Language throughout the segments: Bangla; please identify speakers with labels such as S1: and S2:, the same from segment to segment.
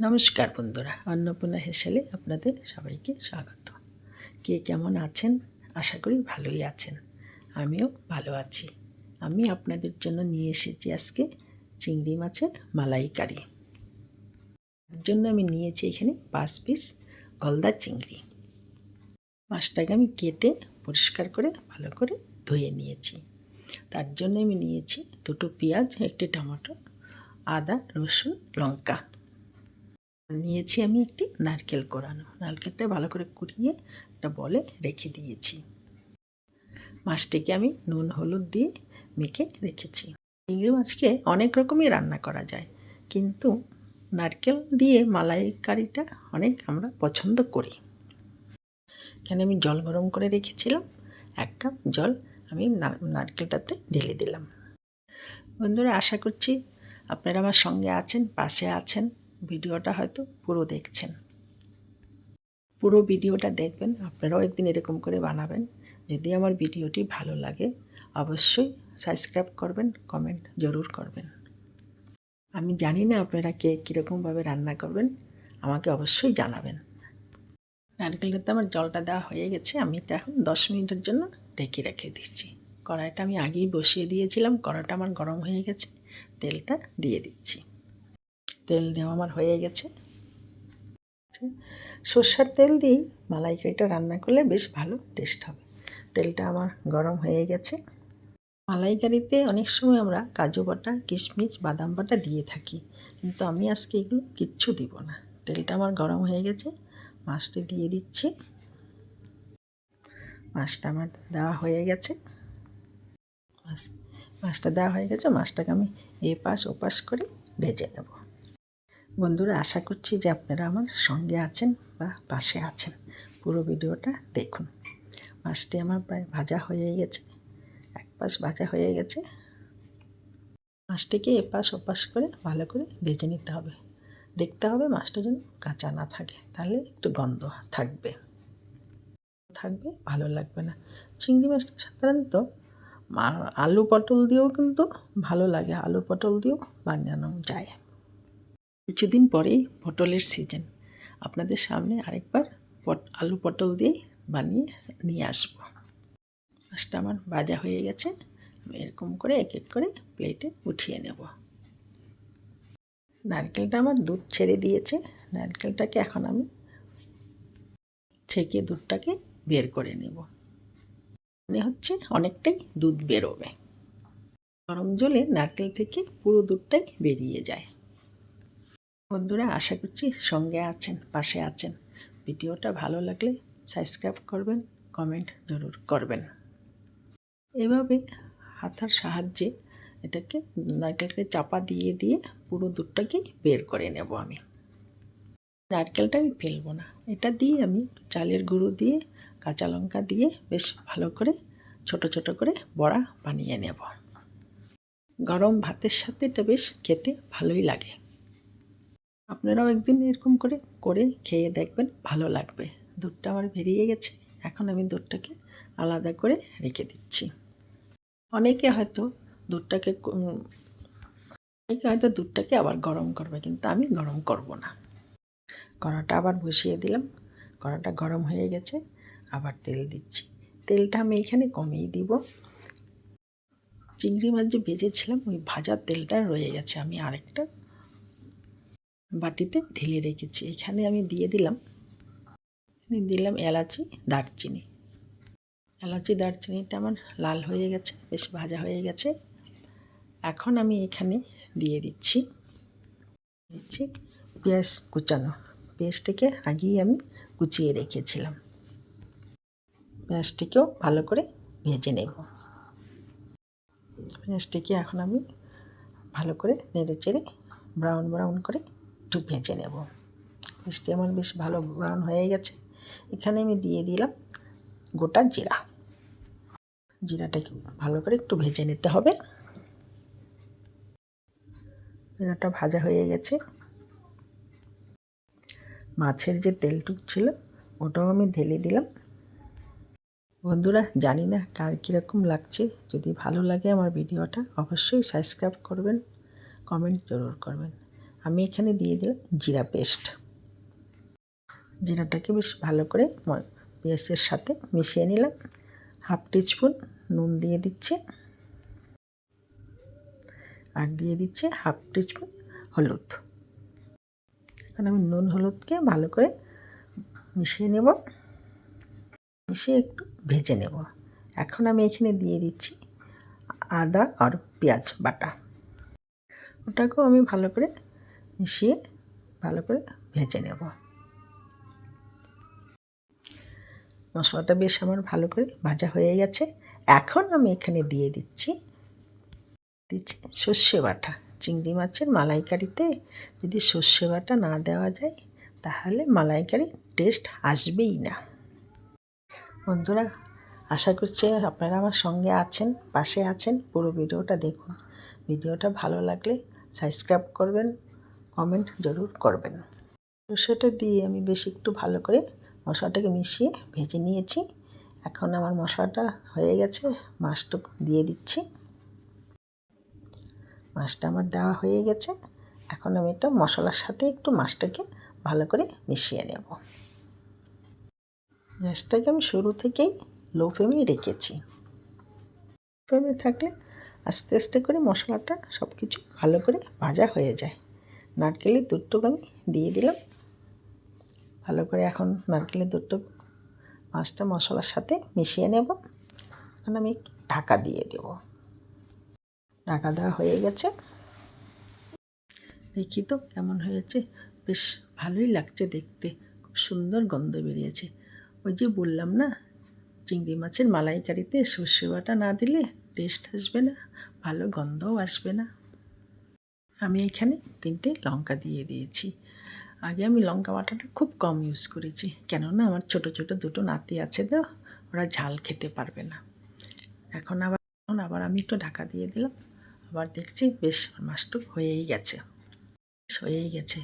S1: নমস্কার বন্ধুরা, অন্নপূর্ণা হেসেলে আপনাদের সবাইকে স্বাগত। কে কেমন আছেন? আশা করি ভালোই আছেন। আমিও ভালো আছি। আমি আপনাদের জন্য নিয়ে এসেছি আজকে চিংড়ি মাছের মালাইকারি। এর জন্য আমি নিয়েছি এখানে পাঁচ পিস গলদা চিংড়ি। মাছটাকে আমি কেটে পরিষ্কার করে, ভালো করে ধুয়ে নিয়েছি। তার জন্য আমি নিয়েছি দুটো পেঁয়াজ, একটি টমেটো, আদা, রসুন, লঙ্কা। নিয়েছি আমি একটি নারকেল কোরানো। নারকেলটা ভালো করে কুড়িয়ে একটা বলে রেখে দিয়েছি। মাছটিকে আমি নুন, হলুদ দিয়ে মেখে রেখেছি। চিংড়ি মাছকে অনেক রকমই রান্না করা যায়, কিন্তু নারকেল দিয়ে মালাইকারিটা অনেক আমরা পছন্দ করি। এখানে আমি জল গরম করে রেখেছিলাম, এক কাপ জল আমি নারকেলটাতে ঢেলে দিলাম। বন্ধুরা, আশা করছি আপনারা আমার সঙ্গে আছেন, পাশে আছেন। ভিডিওটা হয়তো পুরো দেখছেন। পুরো ভিডিওটা দেখবেন, আপনারাও একদিন এরকম করে বানাবেন। যদি আমার ভিডিওটি ভালো লাগে, অবশ্যই সাবস্ক্রাইব করবেন, কমেন্ট জরুর করবেন। আমি জানি না আপনারা কে কীরকমভাবে রান্না করবেন, আমাকে অবশ্যই জানাবেন। নারকেলের নারকেলটাতে আমার জলটা দেওয়া হয়ে গেছে, আমি এটা এখন দশ মিনিটের জন্য ঢেকে রেখে দিচ্ছি। কড়াইটা আমি আগেই বসিয়ে দিয়েছিলাম কড়াইটা আমার গরম হয়ে গেছে, তেলটা দিয়ে দিচ্ছি। তেল দেওয়া আমার হয়ে গেছে। সর্ষার তেল দিয়েই মালাইকারিটা রান্না করলে বেশ ভালো টেস্ট হবে। তেলটা আমার গরম হয়ে গেছে। মালাইকারিতে অনেক সময় আমরা কাজু বাটা, কিশমিশ, বাদাম বাটা দিয়ে থাকি। কিন্তু আমি আজকে এগুলো কিচ্ছু দিব না। তেলটা আমার গরম হয়ে গেছে, মাছটি দিয়ে দিচ্ছি। মাছটা আমার দেওয়া হয়ে গেছে। মাছটা দেওয়া হয়ে গেছে, মাছটাকে আমি এ পাশ ও পাশ করে ভেজে নেব। বন্ধুরা, আশা করছি যে আপনারা আমার সঙ্গে আছেন বা পাশে আছেন। পুরো ভিডিওটা দেখুন। মাছটি আমার প্রায় ভাজা হয়ে গেছে। এক পাশ ভাজা হয়ে গেছে। মাছটিকে এপাশ ওপাশ করে ভালো করে ভেজে নিতে হবে। দেখতে হবে মাছটা যেন কাঁচা না থাকে। তাহলে একটু গন্ধ থাকবে। থাকবে, ভালো লাগবে না। চিংড়ি মাছটা সাধারণত আলু পটল দিয়েও কিন্তু ভালো লাগে। আলু পটল দিয়েও বানানো যায়। কিছুদিন পরেই পটলের সিজন আপনাদের সামনে আরেকবার পট, আলু পটল দিয়ে বানিয়ে নিয়ে আসব। মাছটা আমার ভাজা হয়ে গেছে। আমি এরকম করে এক এক করে প্লেটে উঠিয়ে নেব। নারকেলটা আমার দুধ ছেড়ে দিয়েছে। নারকেলটাকে এখন আমি ছেঁকে দুধটাকে বের করে নেব। মানে হচ্ছে অনেকটাই দুধ বেরোবে। গরম জলে নারকেল থেকে পুরো দুধটাই বেরিয়ে যায়। বন্ধুরা, আশা করছি সঙ্গে আছেন, পাশে আছেন। ভিডিওটা ভালো লাগলে সাবস্ক্রাইব করবেন, কমেন্ট জরুর করবেন। এভাবে হাতার সাহায্যে এটাকে নারকেলকে চাপা দিয়ে দিয়ে পুরো দুধটাকে বের করে নেব আমি। নারকেলটা আমি ফেলব না। এটা দিয়ে আমি চালের গুঁড়ো দিয়ে, কাঁচা লঙ্কা দিয়ে বেশ ভালো করে, ছোট ছোট করে বড়া বানিয়ে নেব। গরম ভাতের সাথে এটা বেশ খেতে ভালোই লাগে। আপনারাও একদিন এরকম করে করে খেয়ে দেখবেন, ভালো লাগবে। দুধটা আমার বেরিয়ে গেছে, এখন আমি দুধটাকে আলাদা করে রেখে দিচ্ছি। অনেকে হয়তো দুধটাকে অনেকে হয়তো দুধটাকে আবার গরম করবে, কিন্তু আমি গরম করব না। কড়াটা আবার বসিয়ে দিলাম, কড়াটা গরম হয়ে গেছে, আবার তেল দিচ্ছি। তেলটা আমি এখানে কমিয়ে দিব। চিংড়ি মাছ যে ভেজেছিলাম, ওই ভাজার তেলটা রয়ে গেছে, আমি আরেকটা বাটিতে ঢেলে রেখেছি। এখানে আমি দিয়ে দিলাম দিলাম এলাচি, দারচিনি। এলাচি, দারচিনিটা আমার লাল হয়ে গেছে, বেশ ভাজা হয়ে গেছে। এখন আমি এখানে দিয়ে দিচ্ছি দিচ্ছি পেঁয়াজ কুচানো। পেঁয়াজটাকে আগেই আমি কুচিয়ে রেখেছিলাম। পেঁয়াজটিকেও ভালো করে ভেজে নেব। পেঁয়াজটিকে এখন আমি ভালো করে নেড়ে চেড়ে ব্রাউন ব্রাউন করে একটু ভেজে নেব। মিষ্টি আমার বেশ ভালো ব্রাউন হয়ে গেছে। এখানে আমি দিয়ে দিলাম গোটা জিরা। জিরাটাকে ভালো করে একটু ভেজে নিতে হবে। জিরাটা ভাজা হয়ে গেছে। মাছের যে তেলটুক ছিল, ওটাও আমি ঢেলে দিলাম। বন্ধুরা, জানি না কার কীরকম লাগছে। যদি ভালো লাগে আমার ভিডিওটা, অবশ্যই সাবস্ক্রাইব করবেন। কমেন্ট জরুর করবেন। আমি এখানে দিয়ে দিলাম জিরা পেস্ট। জিরাটাকে বেশ ভালো করে পেঁয়াজের সাথে মিশিয়ে নিলাম। হাফ টিস্পুন নুন দিয়ে দিচ্ছে। আর দিয়ে দিচ্ছে হাফ টিস্পুন হলুদ। এখন আমি নুন হলুদকে ভালো করে মিশিয়ে নেব। মিশিয়ে একটু ভেজে নেব। এখন আমি এখানে দিয়ে দিচ্ছি আদা আর পেঁয়াজ বাটা। ওটাকেও আমি ভালো করে মিশিয়ে ভালো করে ভেজে নেব। মশলাটা বেশ আমার ভালো করে ভাজা হয়ে গেছে। এখন আমি এখানে দিয়ে দিচ্ছি দিচ্ছি সর্ষে বাটা। চিংড়ি মাছের মালাইকারিতে যদি সর্ষে বাটা না দেওয়া যায়, তাহলে মালাইকারি টেস্ট আসবেই না। বন্ধুরা, আশা করছি আপনারা আমার সঙ্গে আছেন, পাশে আছেন। পুরো ভিডিওটা দেখুন। ভিডিওটা ভালো লাগলে সাবস্ক্রাইব করবেন কমেন্ট জরুর করবেন সর্ষেটা দিয়ে আমি বেশ একটু ভালো করে মশলাটাকে মিশিয়ে ভেজে নিয়েছি। এখন আমার মশলাটা হয়ে গেছে, মাছটা দিয়ে দিচ্ছি। মাছটা আমার দেওয়া হয়ে গেছে। এখন আমি এটা মশলার সাথে একটু মাছটাকে ভালো করে মিশিয়ে নেব। গ্যাসটাকে আমি শুরু থেকেই লো ফ্লেমে রেখেছি। ফ্লেমে থাকলে আস্তে আস্তে করে মশলাটা সব কিছু ভালো করে ভাজা হয়ে যায়। নারকেলের দুধটুকু আমি দিয়ে দিলাম। ভালো করে এখন নারকেলের দুধটুকু মাছটা মশলার সাথে মিশিয়ে নেব। এখন আমি একটু ঢাকা দিয়ে দেব। ঢাকা দেওয়া হয়ে গেছে। দেখি তো কেমন হয়েছে। বেশ ভালোই লাগছে দেখতে। খুব সুন্দর গন্ধ বেরিয়েছে। ওই যে বললাম না, চিংড়ি মাছের মালাইকারিতে সর্ষে বাটা না দিলে টেস্ট আসবে না, ভালো গন্ধও আসবে না। আমি এখানে তিনটে লঙ্কা দিয়ে দিয়েছি। আগে আমি লঙ্কা বাটাটা খুব কম ইউজ করেছি। কেননা আমার ছোট ছোট দুটো নাতি আছে তো, ওরা ঝাল খেতে পারবে না। এখন আবার এখন আবার আমি একটু ঢাকা দিয়ে দিলাম। আবার দেখছি বেশ মাছটুক হয়েই গেছে। বেশ হয়েই গেছে।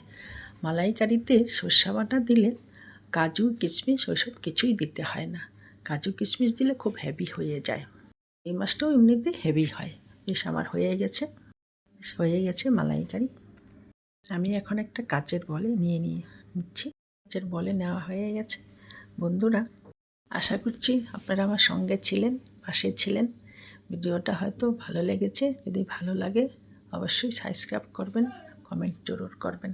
S1: মালাইকারিতে সর্ষা বাটা দিলে কাজু, কিশমিশ ওইসব কিছুই দিতে হয় না। কাজু, কিশমিশ দিলে খুব হেভি হয়ে যায়। এই মাছটাও এমনিতে হেভি হয়। বেশ আমার হয়ে গেছে। হয়ে গেছে মালাইকারি। আমি এখন একটা কাচের বলে নিয়ে নিয়ে নিচ্ছি। কাচের বলে নেওয়া হয়ে গেছে। বন্ধুরা, আশা করছি আপনারা আমার সঙ্গে ছিলেন, পাশে ছিলেন। ভিডিওটা হয়তো ভালো লেগেছে। যদি ভালো লাগে, অবশ্যই সাবস্ক্রাইব করবেন, কমেন্ট জরুর করবেন।